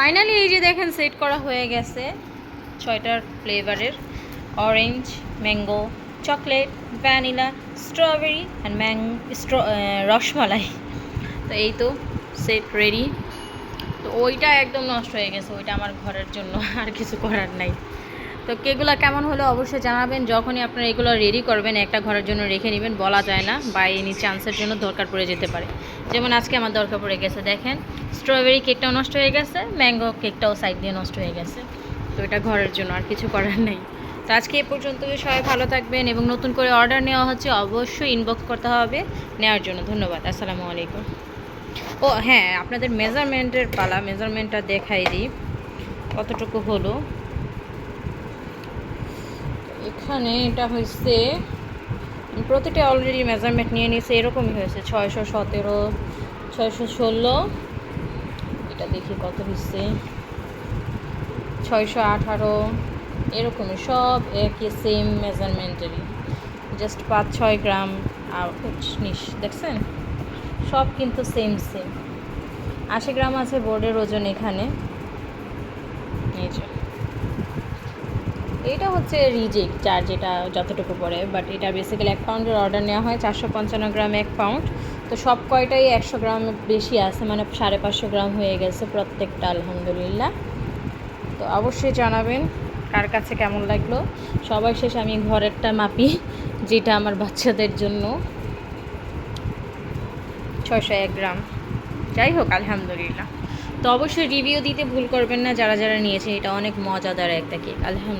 Finally এই যে দেখেন সেট করা হয়ে গেছে ছয়টার ফ্লেভারের। Orange, mango, chocolate, vanilla, strawberry and Mang, স্ট্র রসমালাই। তো এই তো সেট রেডি। তো ওইটা একদম নষ্ট হয়ে গেছে, ওইটা আমার ঘরের জন্য আর কিছু করার নাই। তো কেকগুলো কেমন হলো অবশ্যই জানাবেন, যখনই আপনারা এগুলো রেডি করবেন, একটা ঘরের জন্য রেখে নেবেন, বলা যায় না বা এনি চান্সের জন্য দরকার পড়ে যেতে পারে। যেমন আজকে আমার দরকার পড়ে গেছে, দেখেন স্ট্রবেরি কেকটাও নষ্ট হয়ে গেছে, ম্যাঙ্গো কেকটাও সাইড দিয়ে নষ্ট হয়ে গেছে। তো এটা ঘরের জন্য আর কিছু করার নেই। তো আজকে এ পর্যন্ত সবাই ভালো থাকবেন এবং নতুন করে অর্ডার নেওয়া হচ্ছে অবশ্যই ইনবক্স করতে হবে। নেওয়ার জন্য ধন্যবাদ, আসসালামু আলাইকুম। ও হ্যাঁ আপনাদের মেজারমেন্টের পালা, মেজারমেন্টটা দেখাই দিই। কতটুকু হলো? এখানে এটা হয়েছে প্রতিটা অলরেডি মেজারমেন্ট নিয়ে নিয়েছে, এরকমই হয়েছে, ছয়শো সতেরো, ছয়শো ষোলো। এটা দেখি কত হয়েছে ছয়শো আঠারো, এরকমই সব একই সেম মেজারমেন্টেরই জাস্ট পাঁচ, ছয় গ্রাম, আর উনিশ দেখছেন? সব কিন্তু সেম সেম আশি গ্রাম আছে বোর্ডের ওজন এখানে। এই যে। এটা হচ্ছে রিজেক্ট চার্জ এটা যতটুকু পড়ে বাট এটা বেসিক্যালি এক পাউন্ডের অর্ডার নেওয়া হয়, চারশো পঞ্চান্ন গ্রাম এক পাউন্ড তো সব কয়টাই একশো গ্রাম বেশি আছে মানে সাড়ে পাঁচশো গ্রাম হয়ে গেছে প্রত্যেকটা, আলহামদুলিল্লাহ। তো অবশ্যই জানাবেন কার কাছে কেমন লাগল। সবার শেষ আমি ঘরেরটা মাপি, যেটা আমার বাচ্চাদের জন্য। ছয়শো এক গ্রাম। যাই হোক, আলহামদুলিল্লাহ। তো অবশ্যই রিভিউ দিতে ভুল করবেন না, যারা যারা নিয়েছে এটা অনেক মজাদার একটা কেক আলহামদুলিল্লাহ।